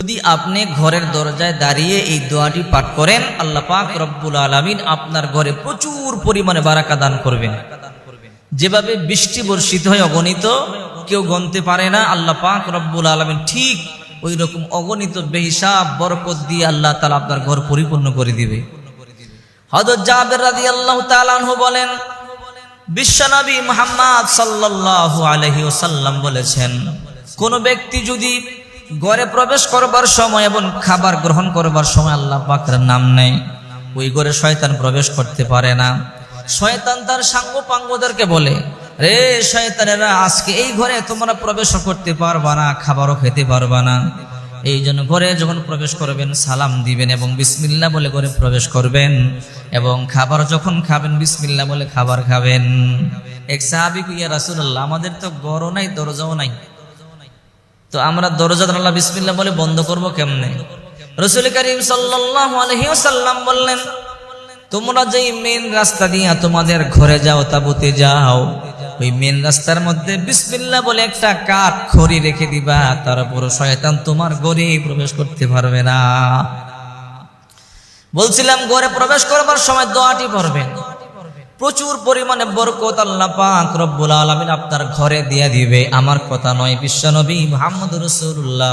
যদি আপনি ঘরের দরজায় দাঁড়িয়ে এই দোয়াটি পাঠ করেন, আল্লাহ পাক রব্বুল আলমিন আপনার ঘরে প্রচুর পরিমাণে বারাকা দান করবেন। যেভাবে বৃষ্টি বর্ষিত হয় অগণিত, কেউ গণতে পারে না, আল্লাহ পাক রব্বুল আলমিন ঠিক ওই রকম অগণিত বেহিসাব, বরকত দিয়ে আল্লাহ তালা আপনার ঘর পরিপূর্ণ করে দিবে। আল্লাহ বলেন, বিশ্বনবী মুহাম্মদ সাল্লাল্লাহু আলাইহি ওসাল্লাম বলেছেন, কোন ব্যক্তি যদি ঘরে প্রবেশ করবার সময় এবং খাবার গ্রহণ করবার সময় আল্লাহ পাকের নাম নেই। ওই ঘরে শয়তান প্রবেশ করতে পারে না। শয়তান তার সাঙ্গ পাঙ্গদেরকে বলে, রে শয়তানেরা, আজকে এই ঘরে তোমরা প্রবেশ করতে পারবা না, খাবারও খেতে পারবা না। এই জন্য ঘরে যখন প্রবেশ করবেন, সালাম দিবেন এবং বিসমিল্লা বলে ঘরে প্রবেশ করবেন এবং খাবার যখন খাবেন, বিসমিল্লা বলে খাবার খাবেন। এক সাহাবি ইয়া রাসুল্লাহ আমাদের তো গড়ও নাই, দরজাও নাই। তো আমরা দরজা আল্লাহ বিসমিল্লা বলে বন্ধ করব কেমনে? রসুল করিম আলাইহি বললেন, তোমরা যেই মেন রাস্তা দিয়ে তোমাদের ঘরে যাও, তাবুতে যাও, ওই মেন রাস্তার মধ্যে বিসমিল্লা বলে একটা কাঠ খড়ি রেখে দিবা তারপর শয়তান তোমার ঘরে প্রবেশ করতে পারবে না। বলছিলাম, ঘরে প্রবেশ করবার সময় দোয়াটি পড়বেন। প্রচুর পরিমাণে বরকত আল্লাহ পাক রব্বুল আলামিন আপনার ঘরে দিয়ে দিবে। আমার কথা নয়, বিশ্বনবী মুহাম্মদ রাসূলুল্লাহ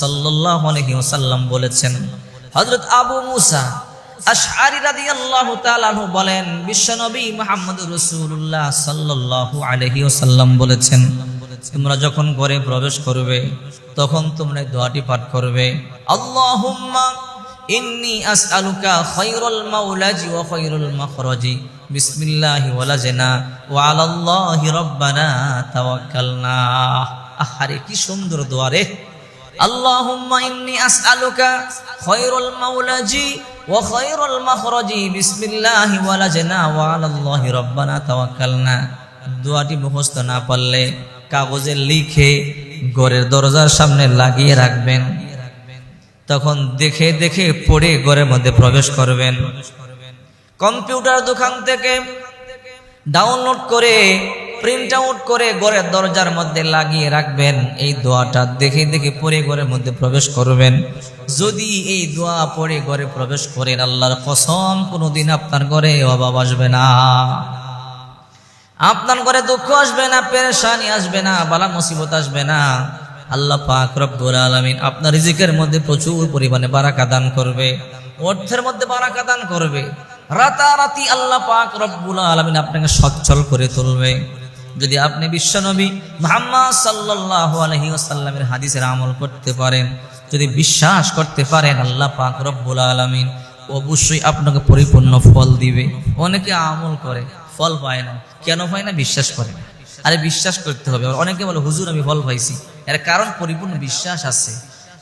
সাল্লাল্লাহু আলাইহি ওয়াসাল্লাম বলেছেন, হযরত আবু মুসা আশআরি রাদিয়াল্লাহু তাআলা আনহু বলেন, বিশ্বনবী মুহাম্মদ রাসূলুল্লাহ সাল্লাল্লাহু আলাইহি ওয়াসাল্লাম বলেছেন, তোমরা যখন ঘরে প্রবেশ করবে, তখন তোমরা দোয়াটি পাঠ করবে, আল্লাহুম্মা ইন্নি আসআলুকা খায়রাল মাওলাজি ওয়া খায়রুল মাখরাজি। বিসমিল্লাহি ওয়ালাজনা ওয়া আলাল্লাহি রাব্বানা তাওয়াক্কালনা। আহারে, কি সুন্দর দোয়া রে। আল্লাহুম্মা ইন্নি আসআলুকা খায়রাল মাওলাজি ওয়া খায়রুল মাখরাজি। বিসমিল্লাহি ওয়ালাজনা ওয়া আলাল্লাহি রাব্বানা তাওয়াক্কালনা। দোয়াটি মুখস্থ না পারলে কাগজে লিখে ঘরের দরজার সামনে লাগিয়ে রাখবেন। তখন দেখে দেখে পড়ে ঘরের মধ্যে প্রবেশ করবেন। কম্পিউটার দোকান থেকে ডাউনলোড করে, প্রিন্ট আউট করে ঘরের দরজার মধ্যে লাগিয়ে রাখবেন। এই দোয়াটা দেখে দেখে পরে ঘরের মধ্যে প্রবেশ করবেন। যদি এই দোয়া পরে ঘরে প্রবেশ করেন, আল্লাহর কসম, কোনোদিন আপনার ঘরে অভাব আসবে না। আপনার ঘরে দুঃখ আসবে না, পেরেশানি আসবে না, বালা মুসিবত আসবে না। আল্লাহ পাক রব্বুল আলামিন আপনার রিজিকের মধ্যে প্রচুর পরিমাণে বারাকা দান করবে, অর্থের মধ্যে বারাকা দান করবে। রাতারাতি আল্লাহ পাক রব্বুল আলামিন আপনাকে সচ্ছল করে তুলবে। যদি আপনি বিশ্বনবী মুহাম্মদ সাল্লাল্লাহু আলাইহি ওয়াসাল্লামের হাদিসের আমল করতে পারেন, যদি বিশ্বাস করতে পারেন, আল্লাহ পাক রব্বুল আলামিন অবশ্যই আপনাকে পরিপূর্ণ ফল দিবে। অনেকে আমল করে, ফল পায় না। কেন পায় না? বিশ্বাস করে না। আরে বিশ্বাস করতে হবে। অনেকে বলে, হুজুর, আমি ফল পাইছি। এর কারণ পরিপূর্ণ বিশ্বাস আছে।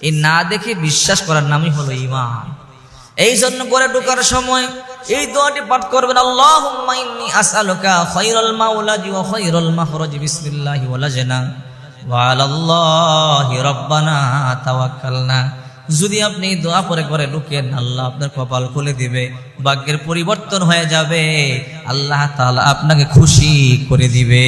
এই না দেখে বিশ্বাস করার নামই হলো ইমান এই জন্য করে ঢোকার সময় এই দোয়াটি পাঠ করবেন, আল্লাহুম্মা ইন্নী আসআলুকা খায়রাল মাওলাজি ওয়া খায়রাল মাখরাজি, বিসমিল্লাহি ওয়া লাজনা। ওয়া আলাল্লাহি রাব্বানা, তাওয়াক্কালনা। যদি আপনি দোয়া পরে করে ঢুকেন, আল্লাহ আপনার কপাল খুলে দিবে, ভাগ্যের পরিবর্তন হয়ে যাবে। আল্লাহ তাআলা আপনাকে খুশি করে দিবে।